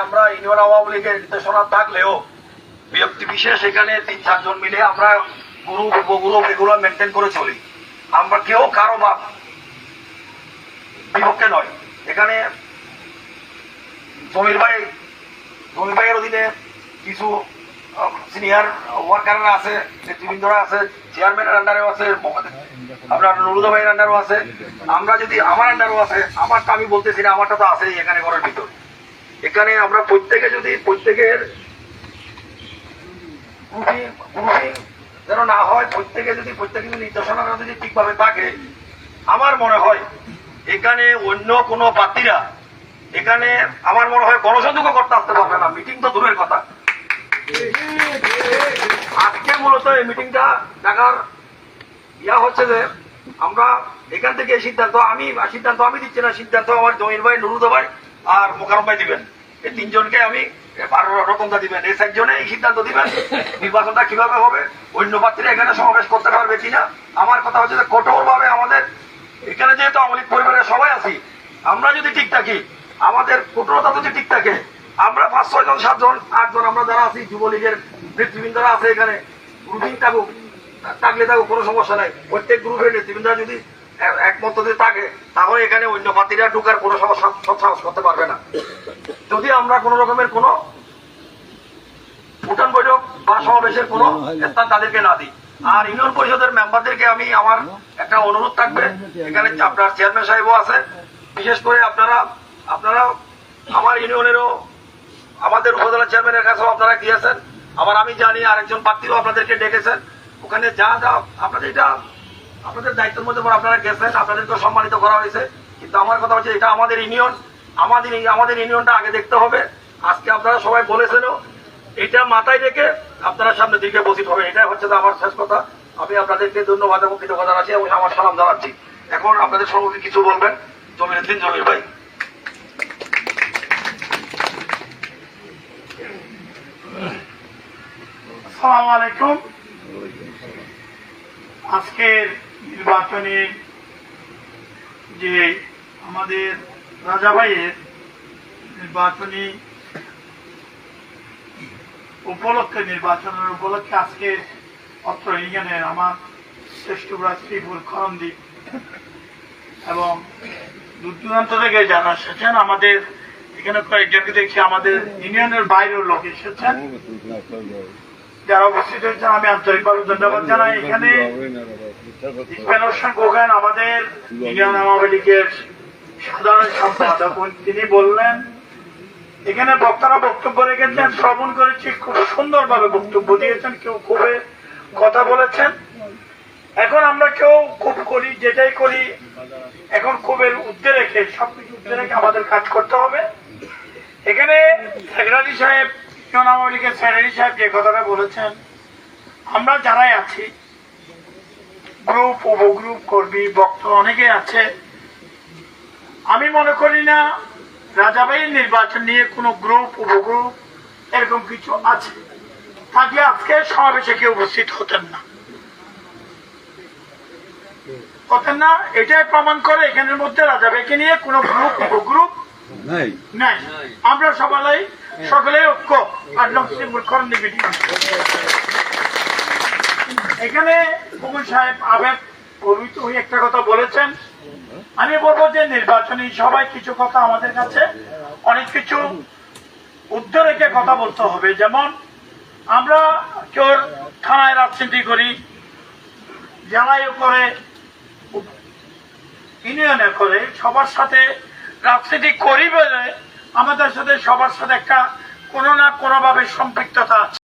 আমরা ইউনিয়ন আওয়ামী লীগের নির্দেশনা থাকলেও ব্যক্তি বিশেষ এখানে তিন চারজন মিলে আমরা গ্রুপ উপগ্রুপ এগুলো মেনটেন করে চলি। আমরা কেউ কারও বা বিপক্ষে নয়। এখানে জমির ভাই জমির ভাইয়ের অধীনে কিছু সিনিয়র ওয়ার্কাররা আছে, নেতৃবৃন্দরা আছে চেয়ারম্যানের আন্ডারেও আছে, আপনার নুরুদা ভাইয়ের আন্ডারও আছে। আমরা যদি আমার আন্ডারও আছে, আমারটা আমি বলতেছি না, আমারটা তো আছেই এখানে ঘরের ভিতর। এখানে আমরা প্রত্যেকে যদি প্রত্যেকের গ্রুপিং যেন না হয়, প্রত্যেকে যদি প্রত্যেকে যদি নির্দেশনাটা যদি ঠিকভাবে থাকে, আমার মনে হয় এখানে অন্য কোনো প্রার্থীরা এখানে আমার মনে হয় গণসংযোগ করতে আসতে পারবে না। মিটিং তো দূরের কথা। আজকে মূলত এই মিটিংটা দেখার ইয়া হচ্ছে যে আমরা এখান থেকে সিদ্ধান্ত আমি সিদ্ধান্ত আমি দিচ্ছি না, সিদ্ধান্ত আমার জমির ভাই নুরুদ ভাই আর মোকারম ভাই দিবেন। এই তিনজনকে আমি আর রকমটা দিবেন। এই চারজনে এই সিদ্ধান্ত দিবেন, নির্বাচনটা কীভাবে হবে, অন্য প্রার্থীরা এখানে সমাবেশ করতে পারবে কিনা। আমার কথা হচ্ছে যে কঠোর ভাবে আমাদের এখানে যেহেতু আমলিক পরিবারের সবাই আছি, আমরা যদি ঠিক থাকি, আমাদের কঠোরতা যদি ঠিক থাকে, আমরা পাঁচ, ছয় জন সাতজন আটজন আমরা যারা আছি, যুবলীগের নেতৃবৃন্দরা আছে এখানে গ্রুপিং থাকুক, থাকলে থাকুক, কোনো সমস্যা নাই। প্রত্যেক গ্রুপের নেতৃবৃন্দরা যদি একমত যদি থাকে, তাহলে এখানে অন্য প্রার্থীরা ঢুকার কোনো সৎসাহস করতে পারবে না। যদি আমরা কোনো রকমের কোনো উঠান বৈঠক বা সমাবেশের কোনো স্থান তাদেরকে না দিই। আর ইউনিয়ন পরিষদের মেম্বারদেরকে আমি আমার একটা অনুরোধ থাকবে। এখানে আপনার চেয়ারম্যান সাহেবও আছে। বিশেষ করে আপনারা আপনারা আমার ইউনিয়নেরও আমাদের উপজেলা চেয়ারম্যানের কাছেও আপনারা গিয়েছেন। আবার আমি জানি আরেকজন প্রার্থীও আপনাদেরকে ডেকেছেন। ওখানে যা যা আপনাদের এটা আপনাদের দায়িত্বের মধ্যে আপনারা গেছেন আপনাদেরকে সম্মানিত করা হয়েছে। কিন্তু আমার কথা হচ্ছে, এটা আমাদের ইউনিয়ন আমাদের আমাদের ইউনিয়নটা আগে দেখতে হবে। আজকে আপনারা সবাই বলেছেন এটা মাথায় রেখে আপনারা সামনে দিকে বসিত হবে এটাই হচ্ছে আমার শেষ কথা। আমি আপনাদেরকে ধন্যবাদ এবং কৃতজ্ঞতা জানাচ্ছি এবং আমার সালাম জানাচ্ছি। এখন আপনাদের সম্পর্কে কিছু বলবেন, জমির উদ্দিন, জমির ভাই। আসসালামু আলাইকুম। আজকের নির্বাচনে যে আমাদের রাজা ভাইয়ের নির্বাচনী উপলক্ষে, নির্বাচনের উপলক্ষে আজকে অত্র ইউনিয়নের আমার শ্রেষ্ঠ শ্রীপুর খরণদ্বীপ এবং দূর দূরান্ত থেকে যারা এসেছেন, আমাদের এখানে কয়েকজনকে দেখছি, আমাদের ইউনিয়নের বাইরেও লোক এসেছেন। যারা উপস্থিত হয়েছেন, আমি আন্তরিকভাবে ধন্যবাদ জানাই। এখানে আমাদের ইউনিয়ন আওয়ামী লীগের সাধারণ সম্পাদক। তিনি বললেন, এখানে বক্তারা বক্তব্য রেখেছেন, শ্রবণ করেছি, খুব সুন্দরভাবে বক্তব্য দিয়েছেন, কেউ খুবই কথা বলেছেন। এখন আমরা কেউ খুব করি, যেটাই করি, এখন খুবের উদ্দে রেখে, সবকিছু উদ্দে রেখে আমাদের কাজ করতে হবে। এখানে সেক্রেটারি সাহেব ইউনিয়ন আওয়ামী লীগের সেক্রেটারি সাহেব যে কথাটা বলেছেন আমরা যারাই আছি গ্রুপ উপগ্রুপ কর্মী বক্তা অনেকে আছে আমি মনে করি না রাজাবাইয়ের নির্বাচন নিয়ে কোনো গ্রুপ উপগ্রুপ এরকম কিছু আছে। থাকলে আজকে সমাবেশে কেউ উপস্থিত হতেন না। হতেন না এটাই প্রমাণ করে এখানের মধ্যে রাজাবাইকে নিয়ে কোনো গ্রুপ উপগ্রুপ নাই। নাই। আমরা সবাই সকলে ঐক্য। এখানে কুমুর সাহেব আবেগ প্রভৃত হয়ে একটা কথা বলেছেন। আমি বলব যে নির্বাচনী সবাই কিছু কথা আমাদের কাছে, অনেক কিছু উদ্ধার রেখে কথা বলতে হবে। যেমন, আমরা কেউ থানায় রাজনীতি করি জেলায়ও করে ইউনিয়নে করে সবার সাথে রাজনীতি করি বলে আমাদের সাথে সবার সাথে একটা কোনো না কোনোভাবে সম্পৃক্ততা আছে।